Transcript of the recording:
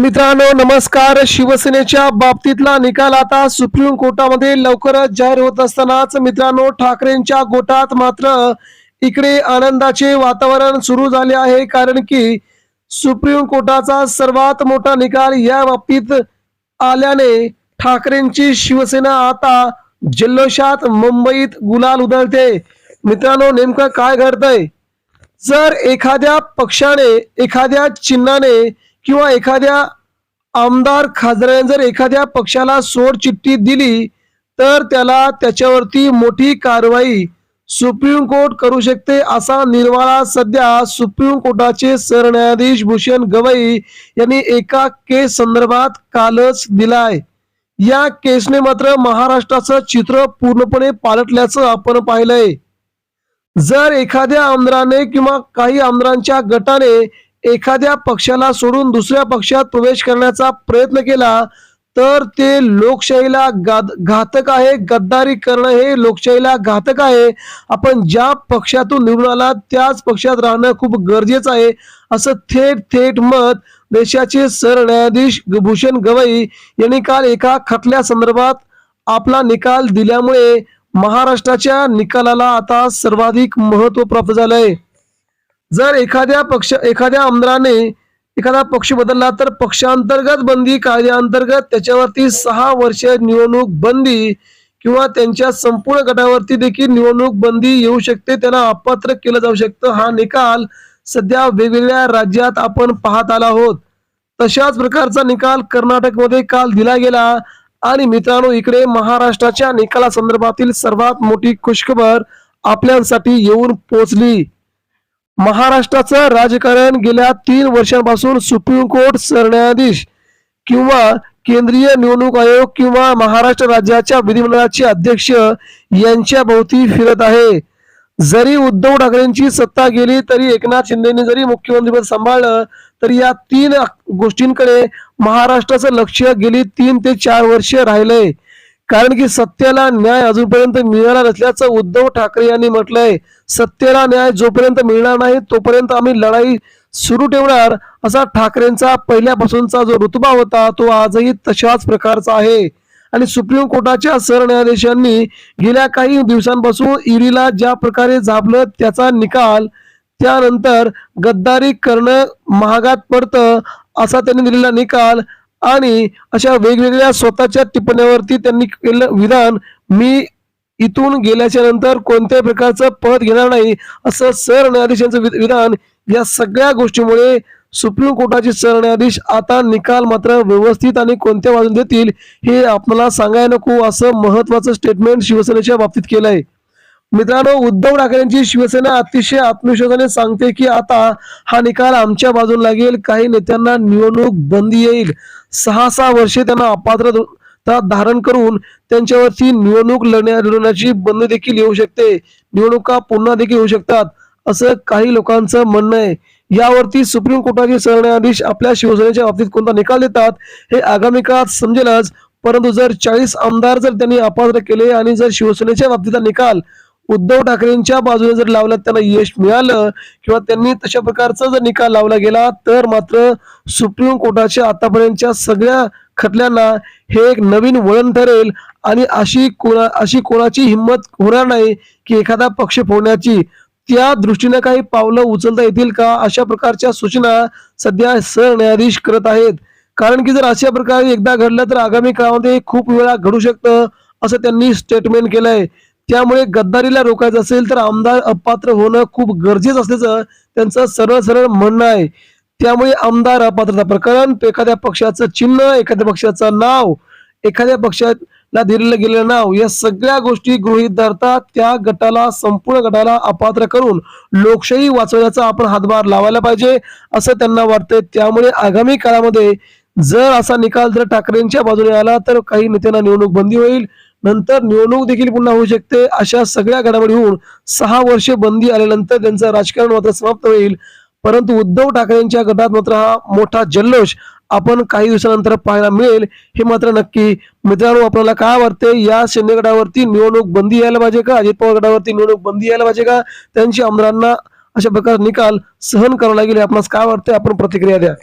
मित्रांनो नमस्कार. शिवसेनेच्या बाबतीतला निकाल आता सुप्रीम कोर्टामध्ये लवकरच जाहीर होत असतानाच मित्रांनो ठाकरेंच्या गोटात मात्र इकडे आनंदाचे वातावरण सुरू झाले आहे. कारण की सुप्रीम कोर्टाचा सर्वात मोठा निकाल या बाबतीत आल्याने ठाकरेंची शिवसेना आता जल्लोषात मुंबईत गुलाल उधळते. मित्रांनो नेमकं काय घडतंय? जर एखाद्या पक्षाने एखाद्या चिन्हाने किंवा एखाद्या आमदार खासदाराने जर एखाद्या पक्षाला सोड चिठ्ठी दिली तर त्याला त्याच्यावरती मोठी कारवाई सुप्रीम कोर्ट करू शकते असा निर्वाळा सध्या सुप्रीम कोर्टाचे सरन्यायाधीश भूषण गवई यांनी एका केस संदर्भात कालच दिलाय. या केसने मात्र महाराष्ट्राचं चित्र पूर्णपणे पालटल्याचं आपण पाहिलंय. जर एखाद्या आमदाराने किंवा काही आमदारांच्या गटाने एखाद्या पक्षाला सोडून दुसऱ्या पक्षात प्रवेश करण्याचा प्रयत्न केला तर ते लोकशाहीला गाद- घातक आहे. गद्दारी करणं हे लोकशाहीला घातक आहे. आपण ज्या पक्षातून निवडून आला त्याच पक्षात राहणं खूप गरजेचं आहे असं थेट थेट मत देशाचे सरन्यायाधीश भूषण गवई यांनी काल एका खटल्या संदर्भात आपला निकाल दिल्यामुळे महाराष्ट्राच्या निकालाला आता सर्वाधिक महत्त्व प्राप्त झालंय. जर एखाद्या पक्ष एखाद्या आमदाराने एखादा पक्ष बदलला तर पक्षांतर्गत बंदी कायद्याअंतर्गत त्याच्यावरती सहा वर्ष निवडणूक बंदी किंवा त्यांच्या संपूर्ण गटावरती देखील निवडणूक बंदी येऊ शकते. त्यांना अपात्र केलं जाऊ शकतं. हा निकाल सध्या वेगवेगळ्या राज्यात आपण पाहत आला आहोत. तशाच प्रकारचा निकाल कर्नाटकमध्ये काल दिला गेला. आणि मित्रांनो इकडे महाराष्ट्राच्या निकालासंदर्भातील सर्वात मोठी खुशखबर आपल्यासाठी येऊन पोहोचली महाराष्ट्राचं राजकारण गेल्या तीन वर्षांपासून सुप्रीम कोर्ट सरन्यायाधीश किंवा केंद्रीय निवडणूक आयोग किंवा महाराष्ट्र राज्याच्या विधिमंडळाचे अध्यक्ष यांच्या भोवती फिरत आहे. जरी उद्धव ठाकरेंची सत्ता गेली तरी एकनाथ शिंदेने जरी मुख्यमंत्रीपद सांभाळलं तरी या तीन गोष्टींकडे महाराष्ट्राचं लक्ष गेली तीन ते चार वर्ष राहिलंय. कारण की सत्याला न्याय अजूनपर्यंत मिळाला नसल्याचं उद्धव ठाकरे यांनी म्हटलंय. सत्तेला न्याय जोपर्यंत मिळणार नाही तोपर्यंत आम्ही लढाई सुरू ठेवणार असा ठाकरेंचा पहिल्यापासूनचा जो रुतबा होता तो आजही तशाच प्रकारचा आहे. आणि सुप्रीम कोर्टाच्या सरन्यायाधीशांनी गेल्या काही दिवसांपासून ईडीला ज्या प्रकारे झापलं त्याचा निकाल त्यानंतर गद्दारी करणं महागात पडतं असा त्यांनी दिलेला निकाल आणि अशा वेगवेगळ्या स्वतःच्या टिप्पण्यावरती त्यांनी केलं विधान. मी इथून गेल्याच्यानंतर कोणत्याही प्रकारचं पद घेणार नाही असं सरन्यायाधीशांचं वि- विधान. या सगळ्या गोष्टीमुळे सुप्रीम कोर्टाचे सरन्यायाधीश आता निकाल मात्र व्यवस्थित आणि कोणत्या बाजून देतील हे आपल्याला सांगायला नको असं महत्वाचं स्टेटमेंट शिवसेनेच्या बाबतीत केलंय. मित्रांनो उद्धव ठाकरेंची शिवसेना अतिशय आत्मविश्वासाने सांगते की आता हा निकाल आमच्या बाजून लागेल. काही नेत्यांना निवडणूक बंदी येईल. सहा सहा वर्षे त्यांना अपात्रता धारण करून त्यांच्यावरती निवडणूक लढण्या लढवण्याची बंदी देखील येऊ शकते. निवडणुका पुन्हा देखील होऊ शकतात असं काही लोकांचं म्हणणं आहे. यावरती सुप्रीम कोर्टाचे सरन्यायाधीश आपल्या शिवसेनेच्या बाबतीत कोणता निकाल देतात हे आगामी काळात समजेलच. परंतु जर चाळीस आमदार जर त्यांनी अपात्र केले आणि जर शिवसेनेच्या बाबतीचा निकाल उद्धव ठाकरेंच्या बाजूने जर लावलं त्यांना यश मिळालं किंवा त्यांनी तशा प्रकारचा जर निकाल लावला गेला तर मात्र सुप्रीम कोर्टाच्या आतापर्यंतच्या सगळ्या खटल्यांना हे एक नवीन वळण ठरेल आणि अशी कोणा अशी कोणाची हिंमत होणार नाही की एखादा पक्ष फोडण्याची. त्या दृष्टीने काही पावलं उचलता येतील का अशा प्रकारच्या सूचना सध्या सरन्यायाधीश करत आहेत. कारण की जर अशा प्रकारे एकदा घडलं तर आगामी काळामध्ये खूप वेळा घडू शकतं असं त्यांनी स्टेटमेंट केलंय. त्यामुळे गद्दारीला रोखायचं असेल तर आमदार अपात्र होणं खूप गरजेचं असल्याचं त्यांचं सरळ सरळ म्हणणं आहे. त्यामुळे आमदार अपात्रता प्रकरण एखाद्या पक्षाचं चिन्ह एखाद्या पक्षाचं नाव एखाद्या पक्षाला दिलेलं गेलेलं नाव या सगळ्या गोष्टी गृहीत धरतात. त्या गटाला संपूर्ण गटाला अपात्र करून लोकशाही वाचवण्याचा आपण हातभार लावायला पाहिजे असं त्यांना वाटतंय. त्यामुळे आगामी काळामध्ये जर असा निकाल जर ठाकरेंच्या बाजूने आला तर काही नेत्यांना निवडणूक बंदी होईल. नंतर निवडणूक देखील पुन्हा होऊ शकते. अशा सगळ्या घडामोडी होऊन सहा वर्षे बंदी आल्यानंतर त्यांचं राजकारण मात्र समाप्त होईल. परंतु उद्धव ठाकरेंच्या गटात मात्र हा मोठा जल्लोष आपण काही दिवसानंतर पाहायला मिळेल. हे मात्र नक्की मित्रांनो आपल्याला काय वाटते? या शिंदे गटावरती निवडणूक बंदी यायला पाहिजे का? अजित पवार गटावरती निवडणूक बंदी यायला पाहिजे का? त्यांची आमदारांना अशा प्रकारे निकाल सहन करावा लागेल. आपणास काय वाटते? आपण प्रतिक्रिया द्या.